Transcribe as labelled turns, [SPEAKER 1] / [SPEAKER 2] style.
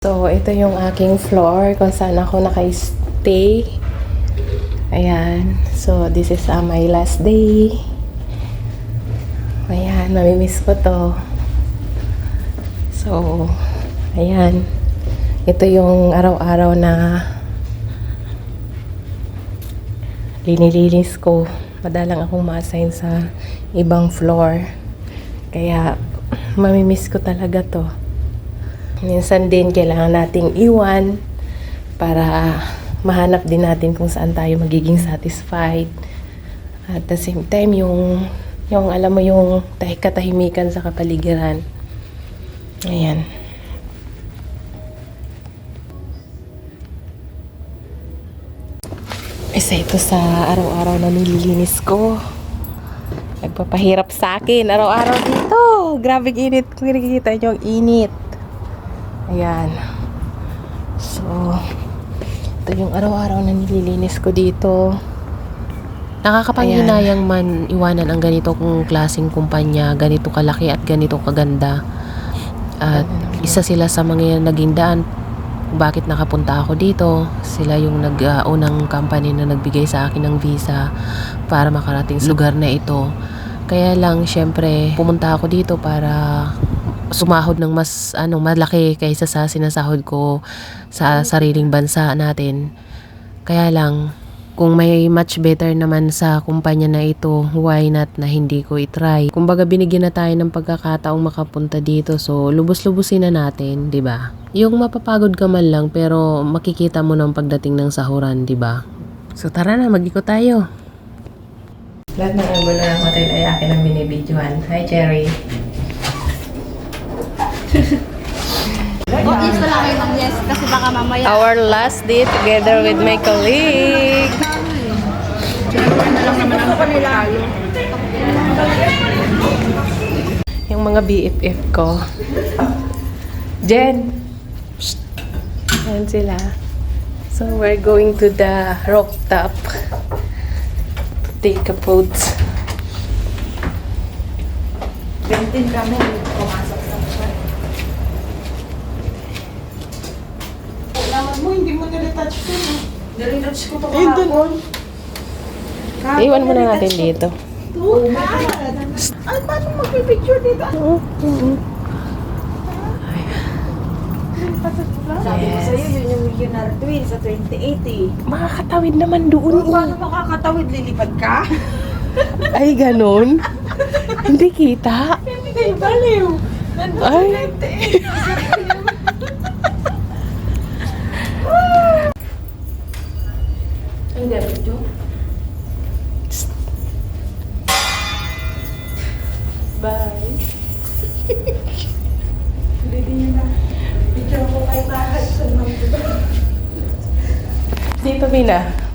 [SPEAKER 1] So, ito yung aking floor kung saan ako naka-stay. Ayan. So, this is uh, my last day. Ayan, mamimiss ko to. So, ayan. Ito yung araw-araw na linilinis ko. Madalang akong ma-assign sa ibang floor. Kaya, mamimiss ko talaga to. Minsan din kailangan nating iwan para mahanap din natin kung saan tayo magiging satisfied. At the same time, yung, yung alam mo yung tahi katahimikan sa kapaligiran. Ayan. Isa ito sa araw-araw na nililinis ko. Nagpapahirap sa akin araw-araw dito. Grabe init. Kung nakikita ang init. Ayan. So, ito yung araw-araw na nililinis ko dito.
[SPEAKER 2] Nakakapanghinayang man iwanan ang ganito kong klaseng kumpanya, ganito kalaki at ganito kaganda. At isa sila sa mga naging daan kung bakit nakapunta ako dito. Sila yung nag-unang company na nagbigay sa akin ng visa para makarating sa lugar na ito. Kaya lang, syempre, pumunta ako dito para sumahod ng mas ano malaki kaysa sa sinasahod ko sa sariling bansa natin. Kaya lang, kung may much better naman sa kumpanya na ito, why not na hindi ko itry? Kumbaga binigyan na tayo ng pagkakataong makapunta dito, so lubos-lubusin na natin, 'di ba? Yung mapapagod ka man lang pero makikita mo ng pagdating ng sahuran, 'di ba? So tara na, mag-ikot tayo.
[SPEAKER 1] Lahat ng angulo ng hotel ay akin ang binibidyohan. Hi, Cherry.
[SPEAKER 3] O, yes pala kayo ng yes kasi baka mamaya.
[SPEAKER 1] Our last day together with my colleague. Yung mga BFF ko. Jen! Psst. Ayan sila. So, we're going to the rooftop to take a photo.
[SPEAKER 3] 20 kami pumasok
[SPEAKER 4] Kasama mo, hindi mo niretouch ko. Eh.
[SPEAKER 3] Niretouch ko
[SPEAKER 4] pa Eh, doon.
[SPEAKER 1] Iwan mo na natin dito.
[SPEAKER 4] Doon ka. Ay, paano magpipicture dito? Oo. Mm-hmm. Sabi ko sa'yo, yun yung millionaire twin sa 2080. Eh.
[SPEAKER 1] Makakatawid naman doon.
[SPEAKER 4] eh. Paano makakatawid? Lilipad ka?
[SPEAKER 1] Ay, ganun. Hindi kita.
[SPEAKER 4] Hindi, baliw. Nandun
[SPEAKER 1] Ay.
[SPEAKER 4] sa 2080. diretso.
[SPEAKER 1] Bye.
[SPEAKER 4] Hindi na. Bigyan ko kay Bahat sa mga
[SPEAKER 1] Dito, Mina.